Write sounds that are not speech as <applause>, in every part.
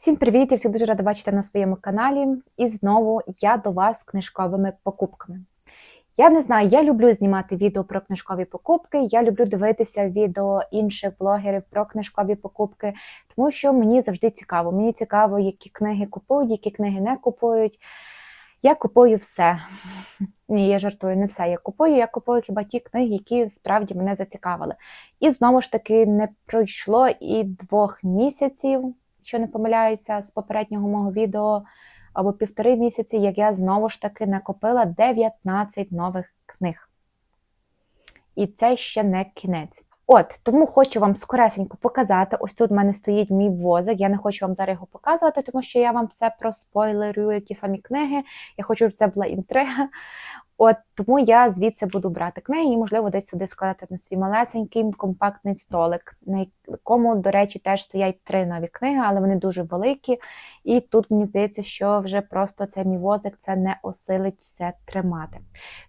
Всім привіт! Я всіх дуже рада бачити на своєму каналі. І знову я до вас з книжковими покупками. Я не знаю, я люблю знімати відео про книжкові покупки, я люблю дивитися відео інших блогерів про книжкові покупки, тому що мені завжди цікаво. Мені цікаво, які книги купують, які книги не купують. Я купую все. <laughs> Ні, я жартую, не все. Я купую, я купую хіба ті книги, які справді мене зацікавили. І знову ж таки не пройшло і двох місяців, якщо не помиляюся, з попереднього мого відео або півтори місяці, як я знову ж таки накопила 19 нових книг. І це ще не кінець. От, тому хочу вам скоресенько показати. Ось тут в мене стоїть мій возик. Я не хочу вам зараз його показувати, тому що я вам все проспойлерю, які самі книги. Я хочу, щоб це була інтрига. От тому я звідси буду брати книги і, можливо, десь сюди складати на свій малесенький компактний столик, на якому, до речі, теж стоять три нові книги, але вони дуже великі. І тут мені здається, що вже просто цей мій возик це не осилить все тримати.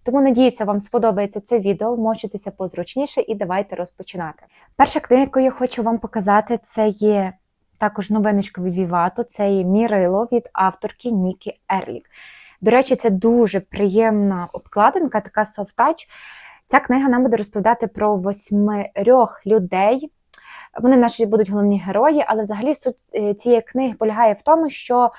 Тому надіюся, вам сподобається це відео, мочитеся позручніше і давайте розпочинати. Перша книга, яку я хочу вам показати, це є також новиночка від Вівато, це є Мірило від авторки Нікі Ерлік. До речі, це дуже приємна обкладинка, така софт-тач. Ця книга нам буде розповідати про восьмирьох людей. Вони наші будуть головні герої, але взагалі суть цієї книги полягає в тому, що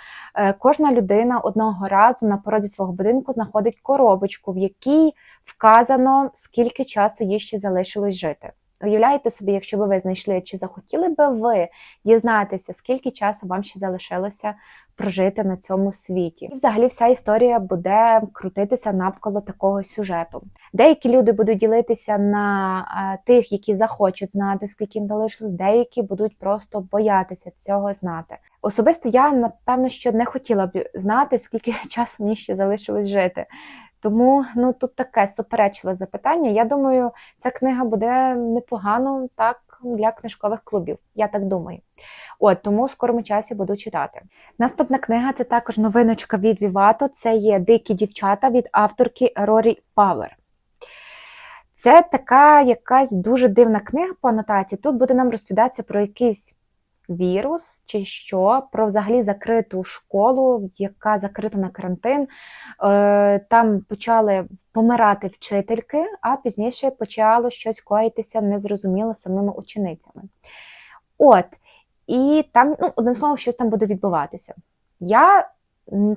кожна людина одного разу на порозі свого будинку знаходить коробочку, в якій вказано, скільки часу їй ще залишилось жити. Уявляєте собі, якщо б ви знайшли, чи захотіли би ви дізнатися, скільки часу вам ще залишилося прожити на цьому світі? І взагалі вся історія буде крутитися навколо такого сюжету. Деякі люди будуть ділитися на тих, які захочуть знати, скільки їм залишилось, деякі будуть просто боятися цього знати. Особисто я напевно що не хотіла б знати, скільки <laughs> часу мені ще залишилось жити. Тому ну тут таке суперечливе запитання. Я думаю, ця книга буде непогано так для книжкових клубів. Я так думаю. От тому в скорому часі буду читати. Наступна книга це також новиночка від Вівато. Це є Дикі дівчата від авторки Рорі Павер. Це така якась дуже дивна книга по анотації. Тут буде нам розповідатися про якийсь вірус чи що, про взагалі закриту школу, яка закрита на карантин. Е, там почали помирати вчительки, а пізніше почало щось коїтися незрозуміло самими ученицями. От, і там, ну, одним словом, щось там буде відбуватися. Я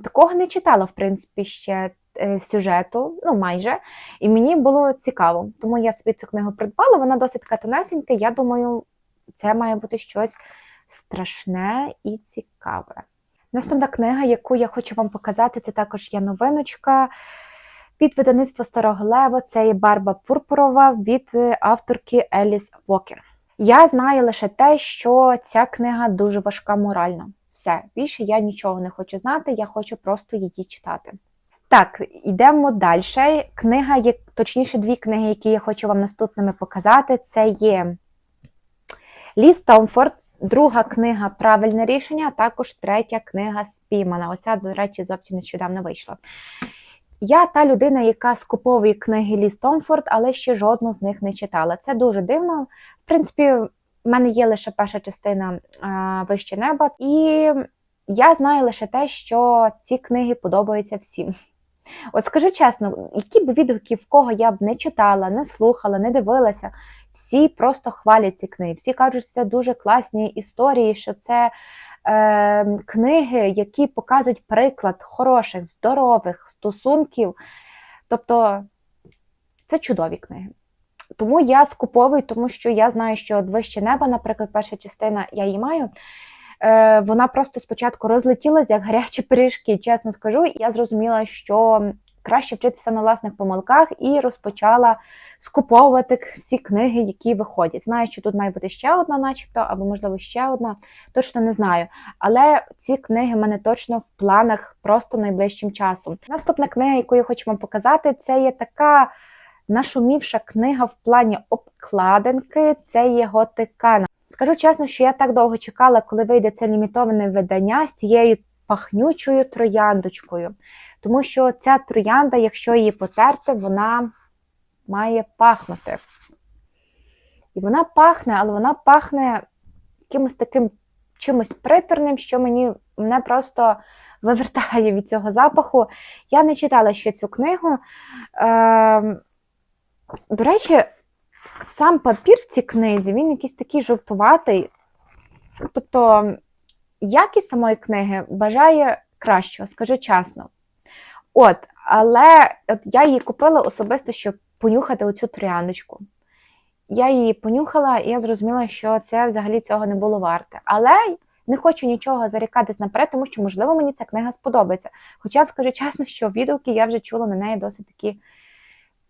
такого не читала, в принципі, ще. е, Сюжету, ну майже, і мені було цікаво. Тому я собі цю книгу придбала. Вона досить така тонесенька. Я думаю, це має бути щось страшне і цікаве. Наступна книга, яку я хочу вам показати, це також є новиночка від видавництва Старого Лева. Це є Барба Пурпурова від авторки Еліс Вокер. Я знаю лише те, що ця книга дуже важка морально. Все, більше я нічого не хочу знати, я хочу просто її читати. Так, йдемо далі. Книга, точніше, дві книги, які я хочу вам наступними показати, це є Ліс Томфорд Друга книга Правильне рішення, а також третя книга Спіймана. Оця, до речі, зовсім нещодавно вийшла. Я та людина, яка скуповує книги Ліс Томфорд, але ще жодну з них не читала. Це дуже дивно. В принципі, в мене є лише перша частина Вище неба, і я знаю лише те, що ці книги подобаються всім. От скажу чесно, які б відгуки в кого я б не читала, не слухала, не дивилася, всі просто хвалять ці книги. Всі кажуть, що це дуже класні історії, що це е, книги, які показують приклад хороших, здорових стосунків. Тобто це чудові книги. Тому я скуповую, тому що я знаю, що «Вище неба, наприклад, перша частина я її маю. Е, вона просто спочатку розлетілася як гарячі пиріжки, чесно скажу. І Я зрозуміла, що краще вчитися на власних помилках і розпочала скуповувати всі книги, які виходять. Знаю, що тут має бути ще одна, начебто, або, можливо, ще одна, точно не знаю. Але ці книги в мене точно в планах просто найближчим часом. Наступна книга, яку я хочу вам показати, це є така. Нашумівша книга в плані обкладинки це є Готикана. Скажу чесно, що я так довго чекала, коли вийде це лімітоване видання з цією пахнючою трояндочкою. Тому що ця троянда, якщо її потерти, вона має пахнути. І вона пахне, але вона пахне якимось таким чимось приторним, що мені мене просто вивертає від цього запаху. Я не читала ще цю книгу. Е, до речі, сам папір в цій книзі, він якийсь такий жовтуватий. Тобто, якість самої книги бажає кращого, скажу чесно. От, але от я її купила особисто, щоб понюхати оцю трояндочку. Я її понюхала, і я зрозуміла, що це взагалі цього не було варте. Але не хочу нічого зарікатись наперед, тому що, можливо, мені ця книга сподобається. Хоча, скажу чесно, що відгуки я вже чула на неї досить такі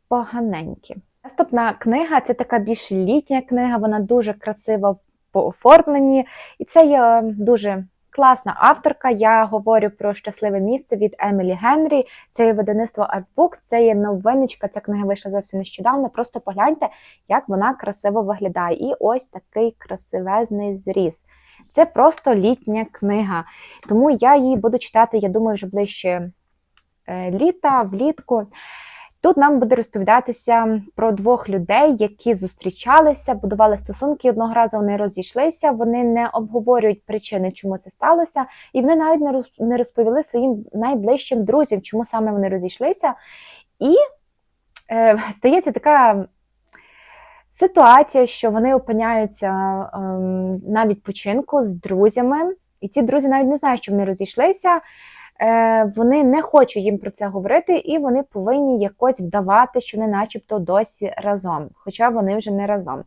поганенькі. Наступна книга це така більш літня книга, вона дуже красива по оформленні, і це є дуже класна авторка. Я говорю про щасливе місце від Емілі Генрі. Це є видавництво Artbooks, це є новиночка. Ця книга вийшла зовсім нещодавно. Просто погляньте, як вона красиво виглядає. І ось такий красивезний зріз. Це просто літня книга. Тому я її буду читати, я думаю, вже ближче е, літа, влітку. Тут нам буде розповідатися про двох людей, які зустрічалися, будували стосунки. Одного разу вони розійшлися, вони не обговорюють причини, чому це сталося, і вони навіть не роз- не розповіли своїм найближчим друзям, чому саме вони розійшлися. І е, стається така ситуація, що вони опиняються ем, на відпочинку з друзями, і ці друзі навіть не знають, що вони розійшлися. Е, вони не хочуть їм про це говорити, і вони повинні якось вдавати, що вони начебто досі разом, хоча вони вже не разом.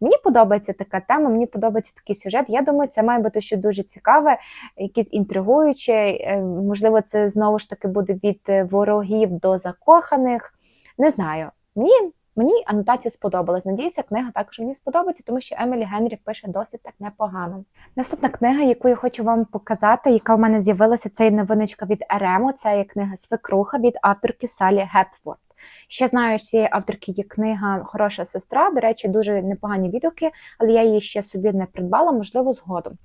Мені подобається така тема, мені подобається такий сюжет. Я думаю, це має бути щось дуже цікаве, якесь інтригуюче. Е, Можливо, це знову ж таки буде від ворогів до закоханих. Не знаю. Мені, мені анотація сподобалась. Надіюся, книга також мені сподобається, тому що Емілі Генрі пише досить так непогано. Наступна книга, яку я хочу вам показати, яка в мене з'явилася, це є новиночка від Еремо. Це є книга Свекруха від авторки Салі Гепфорд. Ще знаю, що цієї авторки є книга Хороша сестра. До речі, дуже непогані відгуки, але я її ще собі не придбала, можливо, згодом.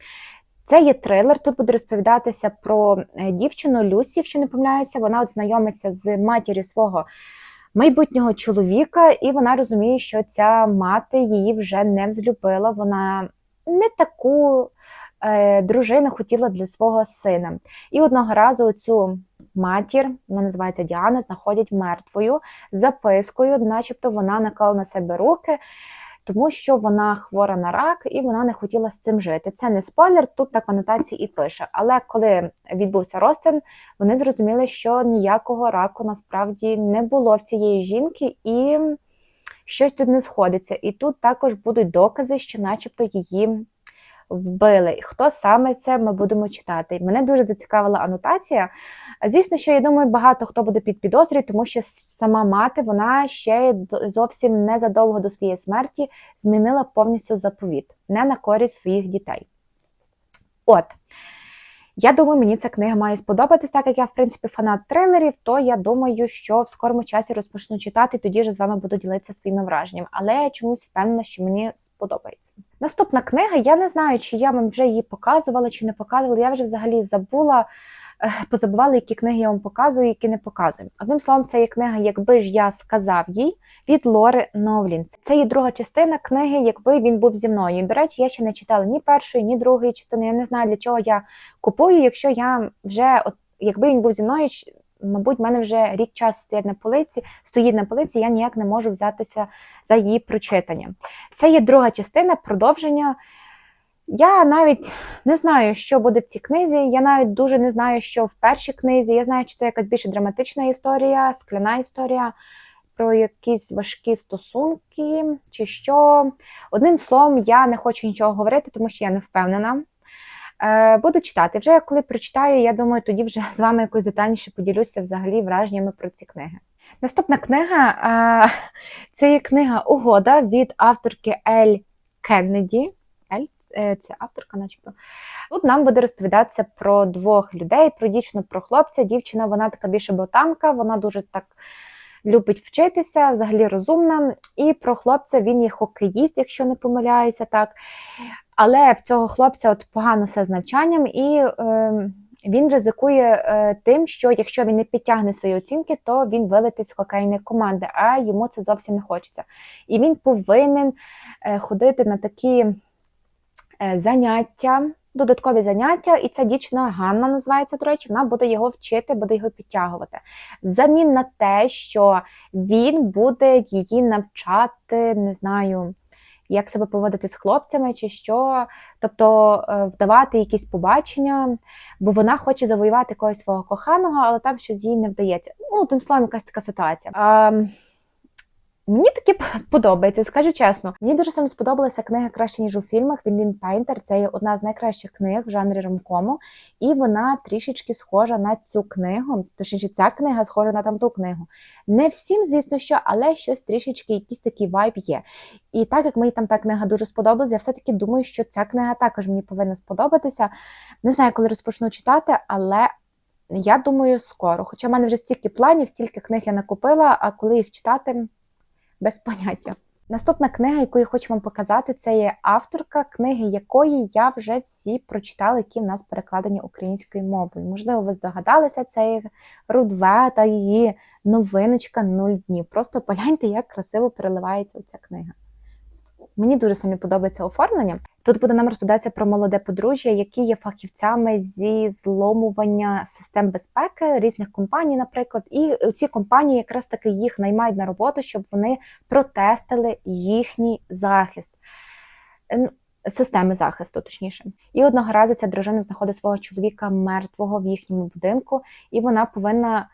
Це є трилер. Тут буде розповідатися про е, дівчину Люсі, якщо не помиляюся, вона от знайомиться з матір'ю свого майбутнього чоловіка, і вона розуміє, що ця мати її вже не взлюбила. Вона не таку е, дружину хотіла для свого сина. І одного разу цю матір, вона називається Діана, знаходять мертвою запискою, начебто вона наклала на себе руки. Тому що вона хвора на рак і вона не хотіла з цим жити. Це не спойлер, тут так в анотації і пише. Але коли відбувся розтин, вони зрозуміли, що ніякого раку насправді не було в цієї жінки, і щось тут не сходиться. І тут також будуть докази, що, начебто, її вбили. Хто саме це ми будемо читати? Мене дуже зацікавила анотація. Звісно, що я думаю, багато хто буде під підозрою, тому що сама мати вона ще зовсім незадовго до своєї смерті змінила повністю заповіт, не на користь своїх дітей. От. Я думаю, мені ця книга має сподобатись, так як я, в принципі, фанат трилерів, то я думаю, що в скорому часі розпочну читати, тоді вже з вами буду ділитися своїми враженнями. Але я чомусь впевнена, що мені сподобається. Наступна книга, я не знаю, чи я вам вже її показувала, чи не показувала. Я вже взагалі забула, е, позабувала, які книги я вам показую, які не показую. Одним словом, це є книга, якби ж я сказав їй від Лори Новлін. Це є друга частина книги, якби він був зі мною. До речі, я ще не читала ні першої, ні другої частини. Я не знаю, для чого я купую, якщо я вже, от якби він був зі мною, мабуть, в мене вже рік часу стоять на полиці, стоїть на полиці, я ніяк не можу взятися за її прочитання. Це є друга частина, продовження. Я навіть не знаю, що буде в цій книзі. Я навіть дуже не знаю, що в першій книзі. Я знаю, що це якась більше драматична історія, скляна історія про якісь важкі стосунки чи що. Одним словом, я не хочу нічого говорити, тому що я не впевнена. Е, Буду читати. Вже коли прочитаю, я думаю, тоді вже з вами якось детальніше поділюся взагалі враженнями про ці книги. Наступна книга е, це є книга Угода від авторки Ель Кеннеді. Ель е, це авторка, начебто. Тут нам буде розповідатися про двох людей: про дівчину, про хлопця. Дівчина, вона така більше ботанка, вона дуже так любить вчитися, взагалі розумна. І про хлопця він є хокеїст, якщо не помиляюся так. Але в цього хлопця от погано все з навчанням, і е, він ризикує е, тим, що якщо він не підтягне свої оцінки, то він вилетить з хокейної команди, а йому це зовсім не хочеться. І він повинен е, ходити на такі е, заняття додаткові заняття, і ця дівчина Ганна називається, до речі, вона буде його вчити, буде його підтягувати. Взамін на те, що він буде її навчати, не знаю, як себе поводити з хлопцями чи що, тобто е, вдавати якісь побачення, бо вона хоче завоювати когось свого коханого, але там щось їй не вдається. Ну, тим словом, якась така ситуація. Мені таке подобається, скажу чесно. Мені дуже сильно сподобалася книга краще ніж у фільмах. Він Пейнтер. Це є одна з найкращих книг в жанрі ромкому, і вона трішечки схожа на цю книгу. Точніше, ця книга схожа на там ту книгу. Не всім, звісно, що, але щось трішечки, якийсь такий вайб є. І так як мені там та книга дуже сподобалась, я все-таки думаю, що ця книга також мені повинна сподобатися. Не знаю, коли розпочну читати, але. Я думаю, скоро. Хоча в мене вже стільки планів, стільки книг я накупила, а коли їх читати, без поняття. Наступна книга, яку я хочу вам показати, це є авторка книги, якої я вже всі прочитала, які в нас перекладені українською мовою. Можливо, ви здогадалися, це Рудве та її новиночка «Нуль днів. Просто погляньте, як красиво переливається ця книга. Мені дуже сильно подобається оформлення. Тут буде нам розповідатися про молоде подружжя, які є фахівцями зі зломування систем безпеки різних компаній, наприклад, і ці компанії якраз таки їх наймають на роботу, щоб вони протестили їхній захист. Системи захисту, точніше, і одного разу ця дружина знаходить свого чоловіка мертвого в їхньому будинку, і вона повинна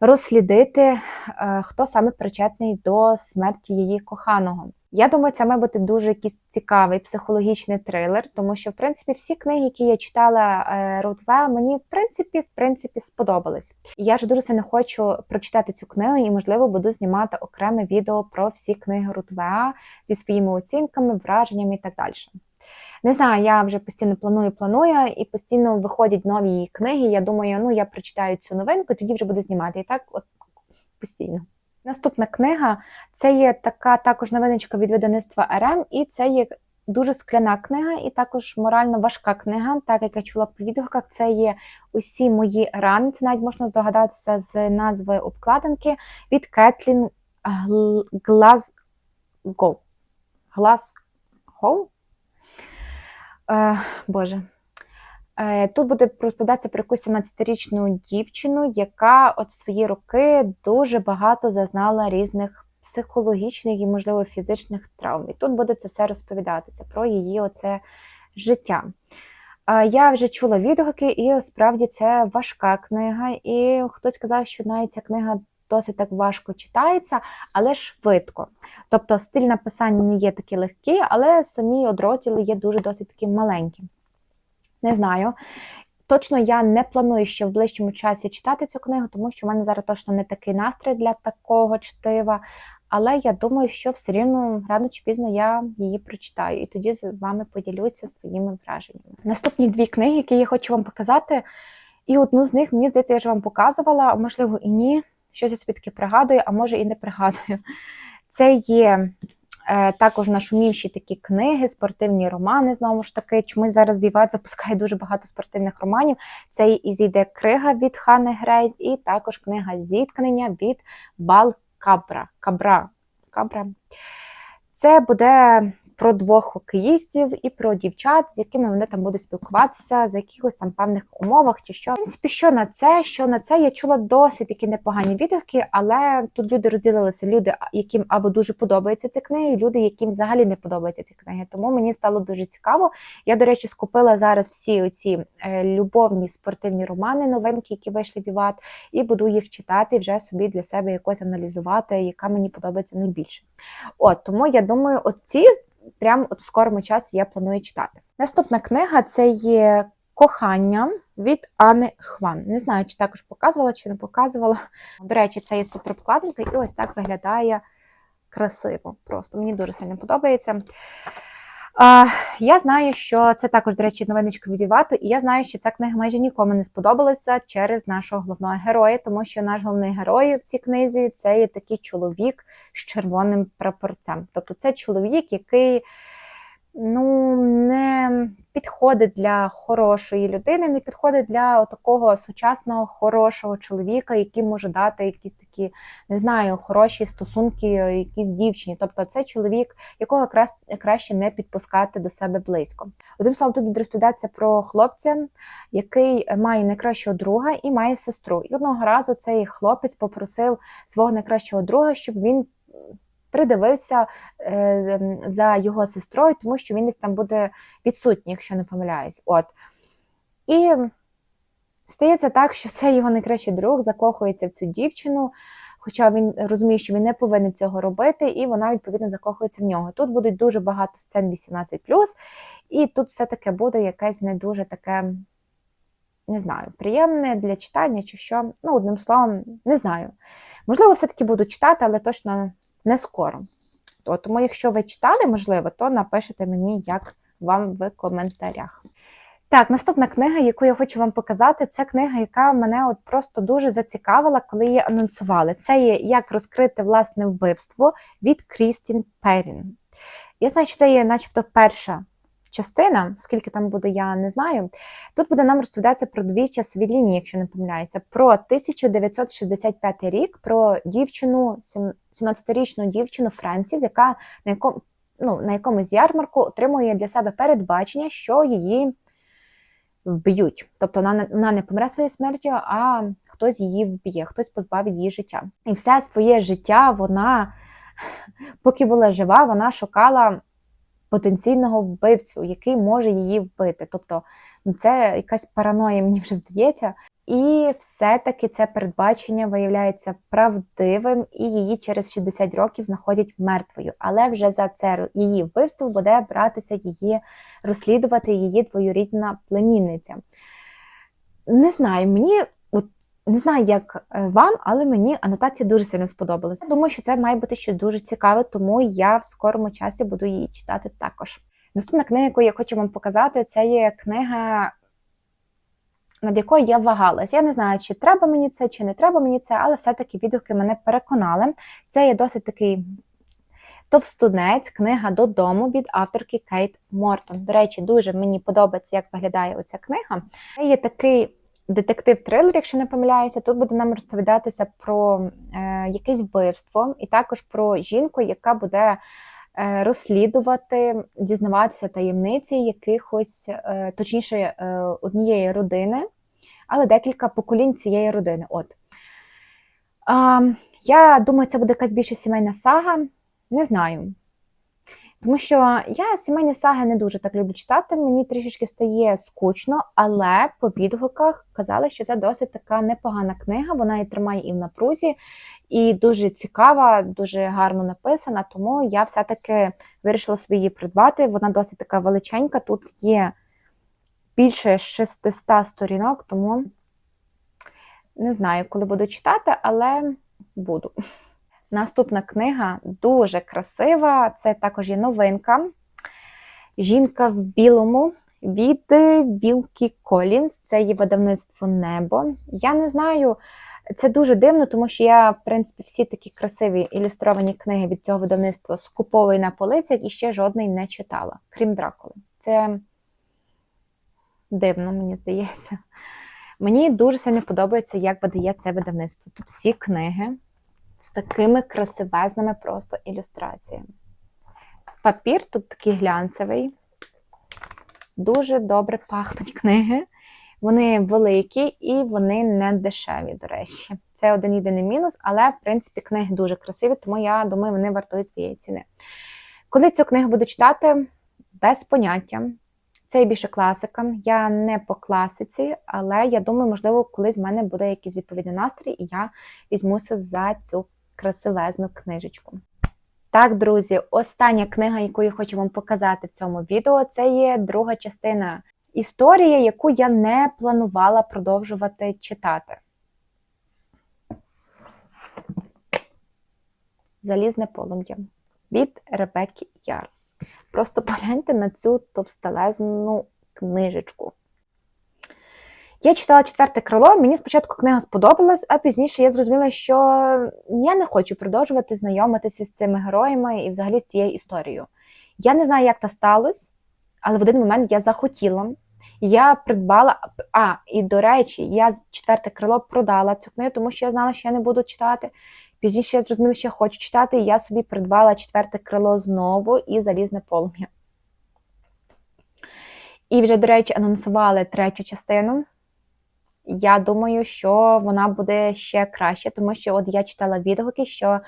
розслідити, е, хто саме причетний до смерті її коханого. Я думаю, це має бути дуже якийсь цікавий психологічний трилер, тому що, в принципі, всі книги, які я читала Рутве, мені в принципі в принципі сподобались. І я ж дуже сильно хочу прочитати цю книгу і, можливо, буду знімати окреме відео про всі книги Рутве зі своїми оцінками, враженнями і так далі. Не знаю, я вже постійно планую, планую, і постійно виходять нові книги. Я думаю, ну я прочитаю цю новинку, і тоді вже буду знімати. І так, от постійно. Наступна книга це є така також новиночка від видавництва РМ, і це є дуже скляна книга, і також морально важка книга, так як я чула по відгуках, це є усі мої рани. Це навіть можна здогадатися з назви обкладинки від Кетлін Глазго. Глазго? Е, Боже. Е, тут буде розповідатися про якусь 17-річну дівчину, яка от свої роки дуже багато зазнала різних психологічних і, можливо, фізичних травм. І тут буде це все розповідатися про її оце життя. Е, я вже чула відгуки, і справді це важка книга. І хтось сказав, що навіть ця книга досить так важко читається, але швидко. Тобто стиль написання не є такий легкий, але самі одрозділи є дуже досить такі маленькі. Не знаю. Точно я не планую ще в ближчому часі читати цю книгу, тому що в мене зараз точно не такий настрій для такого чтива. Але я думаю, що все рівно рано чи пізно я її прочитаю і тоді з вами поділюся своїми враженнями. Наступні дві книги, які я хочу вам показати, і одну з них, мені здається, я вже вам показувала, а можливо і ні. Щось я собі таки пригадую, а може і не пригадую. Це є також нашумівші такі книги, спортивні романи. Знову ж таки, чомусь зараз Віват випускає дуже багато спортивних романів. Це і зійде крига від Хани Грейс, і також книга зіткнення від Бал Кабра. Кабра. Кабра. Це буде про двох хокеїстів і про дівчат, з якими вони там будуть спілкуватися за якихось там певних умовах чи що. В принципі, що на це, що на це я чула досить такі непогані відгуки, але тут люди розділилися. Люди, яким або дуже подобаються ці книги, люди, яким взагалі не подобаються ці книги. Тому мені стало дуже цікаво. Я, до речі, скупила зараз всі оці е, любовні спортивні романи, новинки, які вийшли в Іват, і буду їх читати вже собі для себе якось аналізувати, яка мені подобається найбільше. От тому я думаю, оці прямо в скорому часі я планую читати. Наступна книга це є Кохання від Ани Хван. Не знаю, чи також показувала, чи не показувала. До речі, це є суперпокладники, і ось так виглядає красиво. Просто мені дуже сильно подобається. Я знаю, що це також, до речі, новиночка від Івату, і я знаю, що ця книга майже нікому не сподобалася через нашого головного героя, тому що наш головний герой в цій книзі це є такий чоловік з червоним прапорцем. Тобто це чоловік, який ну, не підходить для хорошої людини, не підходить для такого сучасного хорошого чоловіка, який може дати якісь такі, не знаю, хороші стосунки якійсь дівчині. Тобто це чоловік, якого краще не підпускати до себе близько. Одним словом, тут буде розповідатися про хлопця, який має найкращого друга і має сестру. І одного разу цей хлопець попросив свого найкращого друга, щоб він придивився е, за його сестрою, тому що він десь там буде відсутній, якщо не помиляюсь. От. І стається так, що цей його найкращий друг закохується в цю дівчину, хоча він розуміє, що він не повинен цього робити, і вона, відповідно, закохується в нього. Тут будуть дуже багато сцен 18, і тут все-таки буде якесь не дуже таке. Не знаю, приємне для читання чи що. Ну, одним словом, не знаю. Можливо, все-таки буду читати, але точно не скоро. То, тому, якщо ви читали, можливо, то напишете мені, як вам в коментарях. Так, наступна книга, яку я хочу вам показати, це книга, яка мене от просто дуже зацікавила, коли її анонсували. Це є Як розкрити власне вбивство від Крістін Перрін. Я знаю, що це є, начебто, перша частина, скільки там буде, я не знаю. Тут буде нам розповідатися про дві часові лінії, якщо не помиляється, про 1965 рік, про дівчину, 17-річну дівчину Френсіс, яка на якому, ну, на якомусь ярмарку отримує для себе передбачення, що її вб'ють. Тобто вона вона не помре своєю смертю, а хтось її вб'є, хтось позбавить її життя. І все своє життя вона, поки була жива, вона шукала потенційного вбивцю, який може її вбити. Тобто ну, це якась параноя, мені вже здається. І все-таки це передбачення виявляється правдивим, і її через 60 років знаходять мертвою. Але вже за це її вбивство буде братися її розслідувати її двоюрідна племінниця. Не знаю, мені не знаю, як е, вам, але мені анотація дуже сильно сподобалася. Думаю, що це має бути щось дуже цікаве, тому я в скорому часі буду її читати також. Наступна книга, яку я хочу вам показати, це є книга, над якою я вагалась. Я не знаю, чи треба мені це, чи не треба мені це, але все-таки відгуки мене переконали. Це є досить такий товстунець, книга додому від авторки Кейт Мортон. До речі, дуже мені подобається, як виглядає оця книга. Це є такий детектив-трилер, якщо не помиляюся, тут буде нам розповідатися про е, якесь вбивство, і також про жінку, яка буде е, розслідувати, дізнаватися таємниці якихось, е, точніше, е, однієї родини, але декілька поколінь цієї родини. От. Е, я думаю, це буде якась більше сімейна сага. Не знаю. Тому що я сімейні саги не дуже так люблю читати, мені трішечки стає скучно, але по відгуках казали, що це досить така непогана книга, вона і тримає і в напрузі, і дуже цікава, дуже гарно написана, тому я все-таки вирішила собі її придбати. Вона досить така величенька, тут є більше 600 сторінок, тому не знаю, коли буду читати, але буду. Наступна книга дуже красива. Це також є новинка. Жінка в білому від Вілкі Колінс. Це є видавництво Небо. Я не знаю, це дуже дивно, тому що я, в принципі, всі такі красиві ілюстровані книги від цього видавництва скуповую на полицях і ще жодної не читала, крім Дракули. Це дивно, мені здається. Мені дуже сильно подобається, як видає це видавництво. Тут всі книги з такими красивезними просто ілюстраціями. Папір тут такий глянцевий, дуже добре пахнуть книги. Вони великі і вони не дешеві, до речі. Це один єдиний мінус, але, в принципі, книги дуже красиві, тому я думаю, вони вартують своєї ціни. Коли цю книгу буду читати, без поняття. Це більше класика. Я не по класиці, але я думаю, можливо, колись в мене буде якийсь відповідний настрій, і я візьмуся за цю красивезну книжечку. Так, друзі, остання книга, яку я хочу вам показати в цьому відео, це є друга частина історії, яку я не планувала продовжувати читати. Залізне полум'я від Ребекки Ярс. Просто <laughs> погляньте на цю товстелезну книжечку. Я читала четверте крило, мені спочатку книга сподобалась, а пізніше я зрозуміла, що я не хочу продовжувати знайомитися з цими героями і взагалі з цією історією. Я не знаю, як це сталося, але в один момент я захотіла. Я придбала. А, і до речі, я четверте крило продала цю книгу, тому що я знала, що я не буду читати. Пізніше я зрозуміла, що я хочу читати, і я собі придбала четверте крило знову і залізне полум'я. І вже, до речі, анонсували третю частину. Я думаю, що вона буде ще краще, тому що от я читала відгуки, що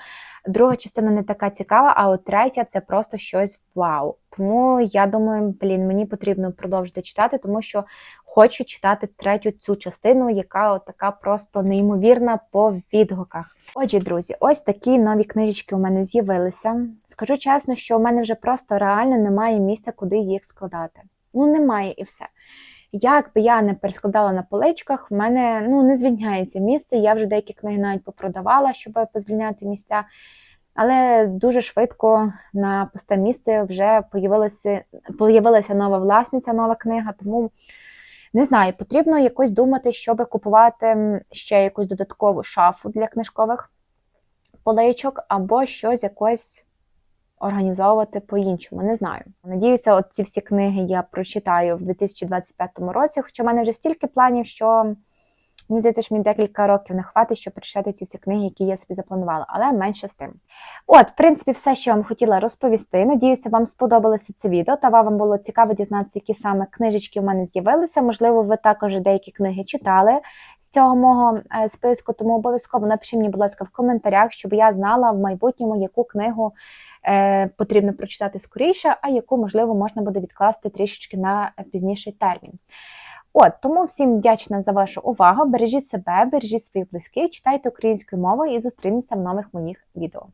друга частина не така цікава, а от третя це просто щось вау. Тому я думаю, блін, мені потрібно продовжити читати, тому що хочу читати третю цю частину, яка от така просто неймовірна по відгуках. Отже, друзі, ось такі нові книжечки у мене з'явилися. Скажу чесно, що у мене вже просто реально немає місця, куди їх складати. Ну, немає і все. Як би я не перескладала на поличках, в мене ну, не звільняється місце. Я вже деякі книги навіть попродавала, щоб позвільняти місця. Але дуже швидко на пусте місце вже появилася, появилася нова власниця, нова книга. Тому не знаю, потрібно якось думати, щоб купувати ще якусь додаткову шафу для книжкових поличок, або щось якось організовувати по-іншому. Не знаю. Надіюся, от ці всі книги я прочитаю в 2025 році, хоча в мене вже стільки планів, що мені здається, що мені декілька років не хватить, щоб прочитати ці всі книги, які я собі запланувала, але менше з тим. От, в принципі, все, що я вам хотіла розповісти. Надіюся, вам сподобалося це відео, та вам було цікаво дізнатися, які саме книжечки в мене з'явилися. Можливо, ви також деякі книги читали з цього мого е, списку, тому обов'язково напишіть мені, будь ласка, в коментарях, щоб я знала в майбутньому, яку книгу потрібно прочитати скоріше, а яку, можливо, можна буде відкласти трішечки на пізніший термін. От, тому всім вдячна за вашу увагу. Бережіть себе, бережіть своїх близьких, читайте українською мовою і зустрінемося в нових моїх відео.